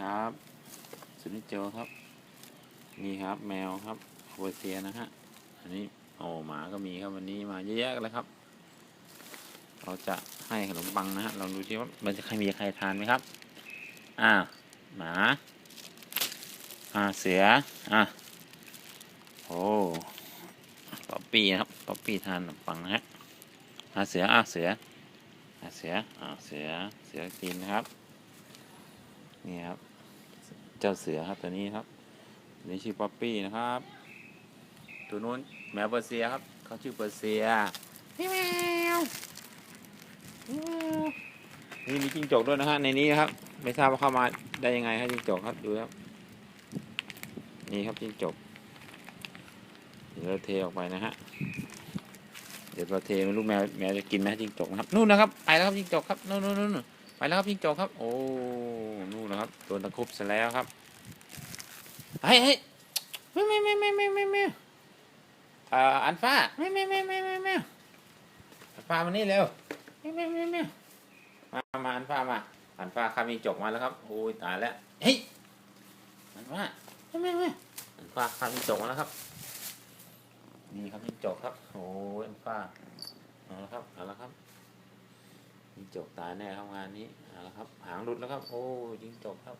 ครับสุนิจโจครับ นี่ครับแมวครับโวเซียนะฮะอันนี้โอ้หมาก็มีครับวันนี้มาเยอะแยะเลยครับ เราจะให้ขนมปังนะฮะเราดูที่ว่ามันจะใครมีใครทานไหมครับอ่าหมาอ่าเสืออ่าโอ้ป๊อปปี้นะครับป๊อปปี้ทานขนมปังนะฮะอ่าเสืออ่าเสืออ่าเสืออ่าเสือเสือกินนะครับ นี่ครับ เจ้าเสือครับตัวนี้ครับตัวนี้ชื่อป๊อปปี้นะครับ ตัวนู้นแมวเปอร์เซียครับเขาชื่อเปอร์เซียพี่แมวพี่แมวนี่มีจิ้งจกด้วยนะฮะในนี้นะครับ ไม่ทราบว่าเข้ามาได้ยังไงครับจิ้งจกครับดูครับนี่ครับจิ้งจกเดี๋ยวเราเทออกไปนะฮะเดี๋ยวเราเทไม่รู้แมวแมวจะกินไหมจิ้งจกนะครับนู่นนะครับไปแล้วครับจิ้งจกครับนู่นนู่นนู่น ไปแล้วครับจิงจกครับ โอ้นู่นนะครับโดนตะครุบซะแล้วครับเฮ้ยเฮ้ยไม่ไม่ไม่ไม่ไม่ไม่ไม่เอ่ออันฟ้าไม่ไม่ไม่ไม่ไม่ไม่อันฟ้ามานี่เร็วไม่ไม่ไม่ไม่มามาอันฟ้ามาอันฟ้าข้ามีจกมาแล้วครับโอ้ยตายแล้วเฮ้ยอันฟ้าไม่ไม่ไม่อันฟ้าข้ามีจกมาแล้วครับนี่ครับมีจกครับโอ้ยอันฟ้าเอาละครับเอาละครับ จกตายแน่ครับงานนี้เอาละครับ หางหลุดแล้วครับ โอ้ยิงจกครับ